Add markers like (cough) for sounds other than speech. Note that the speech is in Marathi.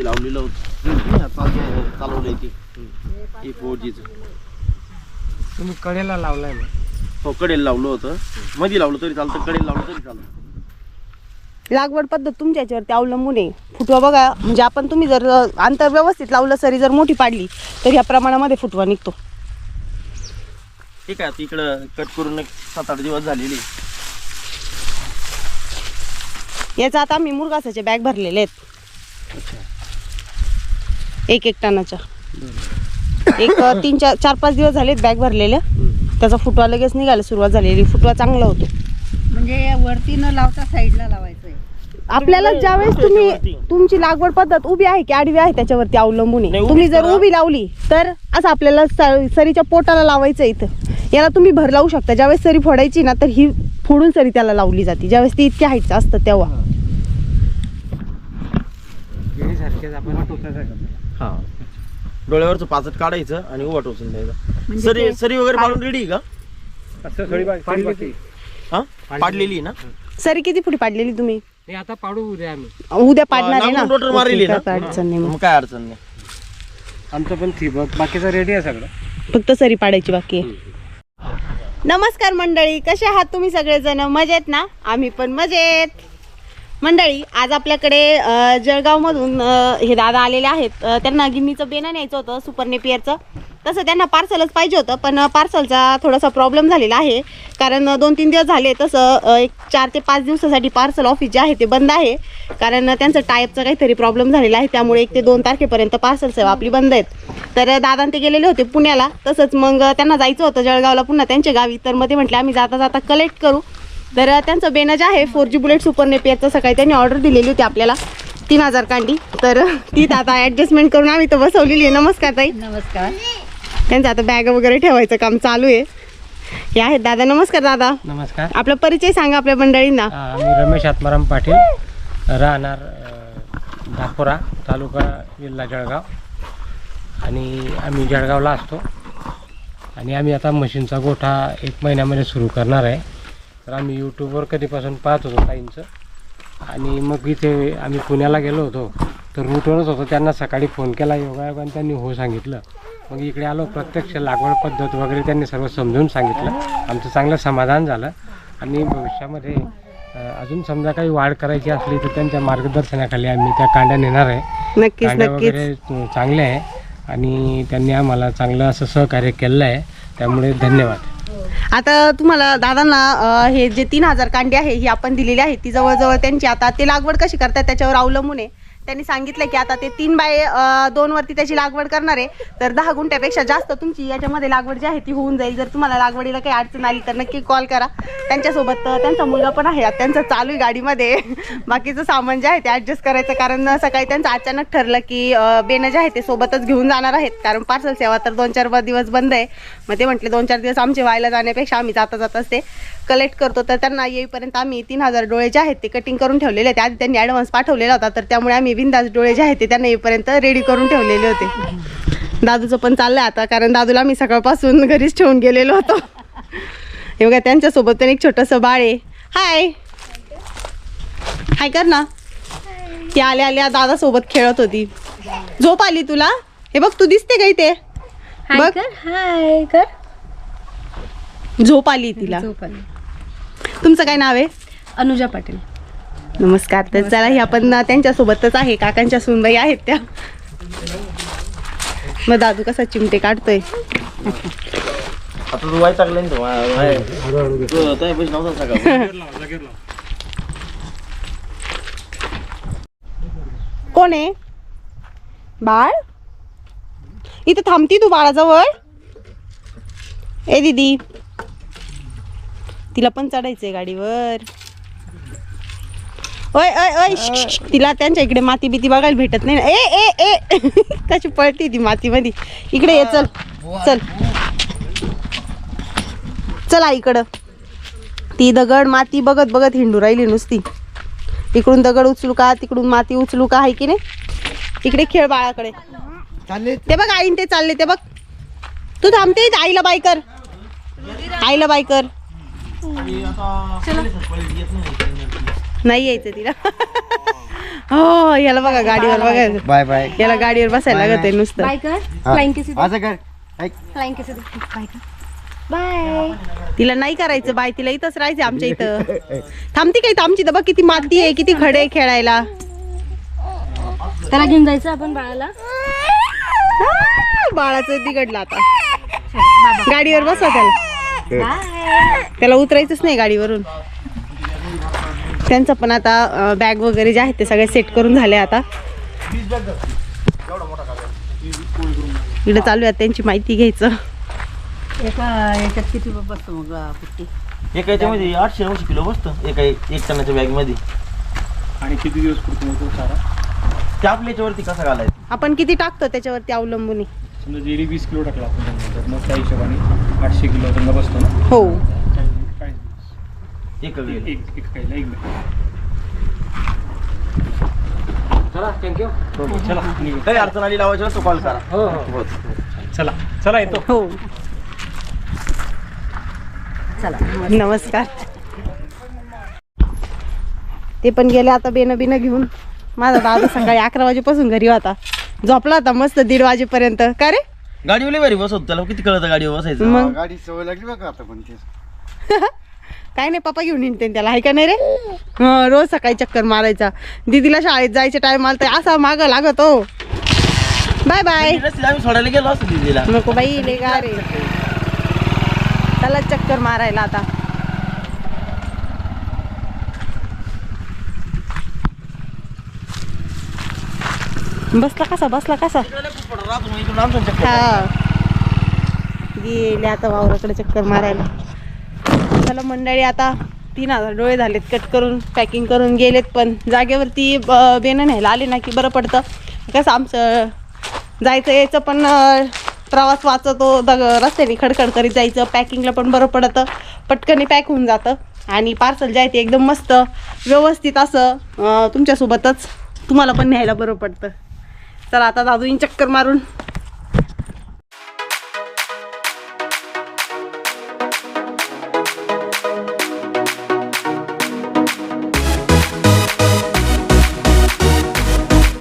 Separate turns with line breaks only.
वरती लावलेलं होतं. आता जे चालवलंय ते. हे फोर जीचं
तुम्ही कडेला लावलाय
हो कडेला लावलं होतं. मध्ये लावलं तरी चालतं कडेला लावलं तरी चालतं.
लागवड पद्धत तुमच्या याच्यावरती अवलंबून आहे. फुटवा बघा म्हणजे आपण तुम्ही जर अंतर व्यवस्थित लावलं सरी जर मोठी पाडली तर ह्या प्रमाणामध्ये फुटवा निघतो.
ठीक आहे आता इकडं कट करून सात आठ दिवस झालेले.
याचा आता आम्ही मुरगासाचे बॅग भरलेले आहेत. एक एक टनाच्या. एक तीन चार चार पाच दिवस झालेत बॅग भरलेल्या त्याचा फुटवा लगेच निघायला सुरुवात झालेली फुटवा चांगला होतो.
म्हणजे वरती न लावता साईडला लावायचंय.
आपल्याला ज्यावेळेस तुम्ही. तुमची लागवड पद्धत उभी आहे की आडवी आहे त्याच्यावरती अवलंबून आहे? तुम्ही जर. उभी लावली तर असं आपल्याला सरीच्या पोटाला लावायचं इथं. याला तुम्ही भर लावू शकता. ज्यावेळेस सरी फोडायची ना तर ही फोडून सरी त्याला लावली जाते. ज्यावेळेस ती इतक्या हाईटचं असतं तेव्हा.
हा. डोळ्यावरचं पाचट काढायचं आणि उभा टोचून द्यायचा.
म्हणजे
सरी
ते
सरी वगैरे पाडून रेडी का?
असं थोडी बाकी
हा? पाडलेली आहे ना?
सरी किती फुटी पाडलेली तुम्ही?
आता पाडू उद्या आम्ही.
उद्या पाडणार आहे ना?
नांगरून रोटर मारलेली
ओके,
ना?
काय अडचण नाही मग.
मग काय अडचण नाही.
आमचं पण थिबक बाकीचं रेडी आहे सगळं.
फक्त सरी पाडायची बाकी आहे. नमस्कार मंडळी कसे आहात तुम्ही सगळेजण? मजेत ना? आम्ही पण मजेत. मंडळी आज आपल्याकडे जळगावमधून हे दादा आलेले आहेत. त्यांना गिन्नीचं बेनं न्यायचं होतं सुपर पियरचं तसं त्यांना पार्सलच पाहिजे होतं पण पार्सलचा थोडासा प्रॉब्लेम झालेला आहे. कारण दोन तीन दिवस झाले तसं एक चार ते पाच दिवसासाठी पार्सल ऑफिस जे आहे ते बंद आहे. कारण त्यांचं टायपचा काहीतरी प्रॉब्लेम झालेला आहे. त्यामुळे एक ते दोन तारखेपर्यंत पार्सल सेवा आपली बंद आहेत. तर दादा ते गेलेले होते पुण्याला. तसंच मग त्यांना जायचं होतं जळगावला पुन्हा त्यांच्या गावी. तर मग ते म्हटले आम्ही जाता जाता कलेक्ट करू. तर त्यांचं बेनं जे आहे फोर जी बुलेट सुपर नेपियरचं सकाळी त्यांनी ऑर्डर दिलेली होती आपल्याला. तीन हजार कांडी. तर ती आता ॲडजस्टमेंट करून आम्ही तर बसवलेली आहे. नमस्कार ताई.
नमस्कार.
त्यांचं आता बॅग वगैरे ठेवायचं काम चालू आहे. हे आहेत दादा. नमस्कार दादा.
नमस्कार.
आपला परिचय सांगा आपल्या मंडळींना.
हा, आम्ही रमेश आत्माराम पाटील राहणार दापोरा तालुका जिल्हा जळगाव. आणि आम्ही जळगावला असतो. आणि आम्ही आता मशीनचा गोठा एक महिन्यामध्ये सुरू करणार आहे. तर आम्ही यूट्यूबवर कधीपासून पाहत होतो ताईंचं. आणि मग इथे आम्ही पुण्याला गेलो होतो. तर रूटवरच होतो. त्यांना सकाळी फोन केला योगायोगाने त्यांनी हो सांगितलं. मग इकडे आलो प्रत्यक्ष लागवड पद्धत वगैरे त्यांनी सर्व समजून सांगितलं. आमचं चांगलं समाधान झालं. आणि भविष्यामध्ये अजून समजा काही वाढ करायची असली तर त्यांच्या मार्गदर्शनाखाली आम्ही त्या कांड्या नेणार आहे. कांड्या वगैरे चांगल्या आहे. आणि त्यांनी आम्हाला चांगलं असं सहकार्य केलं आहे. त्यामुळे धन्यवाद.
आता तुम्हाला दादांना अं, हे जे तीन हजार कांडी आहे ही आपण दिलेली आहे ती जवळजवळ त्यांची. आता ते लागवड कशी करतात त्याच्यावर अवलंबून आहे. त्यांनी सांगितलं की आता ते तीन बाय दोन वरती त्याची लागवड करणार आहे. तर दहा गुंठ्यापेक्षा जास्त तुमची याच्यामध्ये लागवड जी आहे ती होऊन जाईल. जर तुम्हाला लागवडीला काही अडचण आली तर नक्की कॉल करा. त्यांच्यासोबत त्यांचा मुलगा पण आहे. त्यांचं चालू आहे गाडीमध्ये. बाकीचं सामान जे आहे ते ॲडजस्ट करायचं. कारण सकाळी त्यांचं अचानक ठरलं की बेन बेनं जे आहे ते सोबतच घेऊन जाणार आहेत. कारण पार्सल सेवा तर दोन चार दिवस बंद आहे. मग ते म्हटले दोन चार दिवस आमचे व्हायला जाण्यापेक्षा आम्ही जाता जाताच ते कलेक्ट करतो. तर त्यांना येईपर्यंत आम्ही तीन हजार डोळे जे आहेत ते कटिंग करून ठेवलेले आहेत. आधी त्यांनी ॲडव्हान्स पाठवलेला होता. तर त्यामुळे आम्ही बिंदास डोळे जे आहेत ते त्यांना येईपर्यंत रेडी करून ठेवलेले होते. दादूचं पण चाललंय आता कारण दादूला आम्ही सकाळपासून घरीच ठेवून गेलेलो होतो. हे बघा त्यांच्यासोबत पण एक छोटंसं बाळ आहे. हाय हाय कर ना. ती आल्या आल्या दादासोबत खेळत होती. झोप आली तुला? हे बघ तू दिसते का इथे? बघ.
हाय कर.
झोप आली तिला. तुमचं काय नाव आहे?
अनुजा पाटील.
नमस्कार तर चला ही आपण त्यांच्यासोबतच आहे. काकांच्या सुनबाई आहेत त्या. मग दादू कसा चिमटे काढतोय?
आता तू वाय टाकलं
कोण आहे? बाळ? इथं थांबती तू बाळाजवळ? ए दीदी. तिला पण चढायचंय गाडीवर. ओय ओय ओय. तिला त्यांच्या इकडे माती बिती बघायला भेटत नाही. ना ए ए ए. (laughs) कशी पळते ती मातीमध्ये. इकडे ये चल. चल. चला इकडं. ती दगड माती बघत बघत हिंडू राहिली नुसती. इकडून दगड उचलू का? तिकडून माती उचलू का? आहे की नाही? इकडे खेळ बाळाकडे. ते बघ आईन ते चालले ते बघ. तू थांबते आईला बाय कर. आईला बाय कर. नाही यायचं तिला. हो याला बघा गाडीवर बघा.
Bye bye.
याला गाडीवर बसायला लागत आहे नुसतं.
बाय कर. फ्लाइंग किसी
असं कर ऐक.
फ्लाइंग किसी बाय कर. बाय
तिला नाही करायचं बाय. तिला इथंच राहायचं आमच्या इथं. थांबती काय आमची तर बघ किती माती आहे किती खडे आहे खेळायला.
त्याला घेऊन जायचं आपण बाळाला?
आ, बाळाचं बिघडलं आता. गाडीवर बसवा त्याला.
बाय
त्याला उतरायचंच नाही गाडीवरून. त्यांचं पण आता बॅग वगैरे जे आहेत ते सगळे सेट करून झाले आता. इकडे चालू आहे त्यांची माहिती घ्यायचं.
एका याच्यात किती बसतो मग
एका याच्यामध्ये आठशे नऊशे किलो बसतं एका एक टनाच्या बॅगमध्ये.
आणि किती दिवस पुरतो सारा
ते आपल्या याच्यावरती कसं घालायचं?
आपण किती टाकतो त्याच्यावरती अवलंबून आहे.
समजा जेरी वीस किलो टाकला आपण मग त्या हिशोबाने आठशे किलो समजा बसतो ना?
हो.
एक वेळ
एक एक खायला एक मिनिट. चला थँक्यू चला. निघू.
काही अडचण आली लावायची तो कॉल करा.
हो हो. चला. चला येतो.
हो.
चला
नमस्कार. ते पण गेले आता बेन बिन घेऊन. माझा दादा सकाळी अकरा वाजेपासून घरी होता. झोपला होता मस्त दीड वाजेपर्यंत. का रे?
गाडीवर लई भारी बसवतो त्याला किती कळतं गाडीवर बसायचं?
मग?
गाडी सवय लागली बघा आता पण ते. (laughs)
काय नाही पप्पा घेऊन येते त्याला आहे का नाही रे? हं, रोज सकाळी चक्कर मारायचा. दीदीला शाळेत जायच्या टाइम आला तर असा माग लागत हो. बाय बाय
सोडायला गेलो असतो दिदीला.
नको बाई ले गा रे त्याला चक्कर मारायला आता. बसला कसा बसला कसा? हा. गेले आता वावराकडे चक्कर मारायला. चला मंडळी आता तीन हजार डोळे झालेत कट करून पॅकिंग करून गेलेत पण जागेवरती ब- बेनं न्यायला आले ना की बरं पडतं. कसं आमचं जायचं यायचं पण प्रवास वाचतो दग रस्त्याने खडखड करीत जायचं पॅकिंगला पण बरं पडतं. पटकनी पॅक होऊन जातं. आणि पार्सल जे आहे ते एकदम मस्त व्यवस्थित असं तुमच्यासोबतच तुम्हाला पण न्यायला बरं पडतं. चला आता दादूनी चक्कर मारून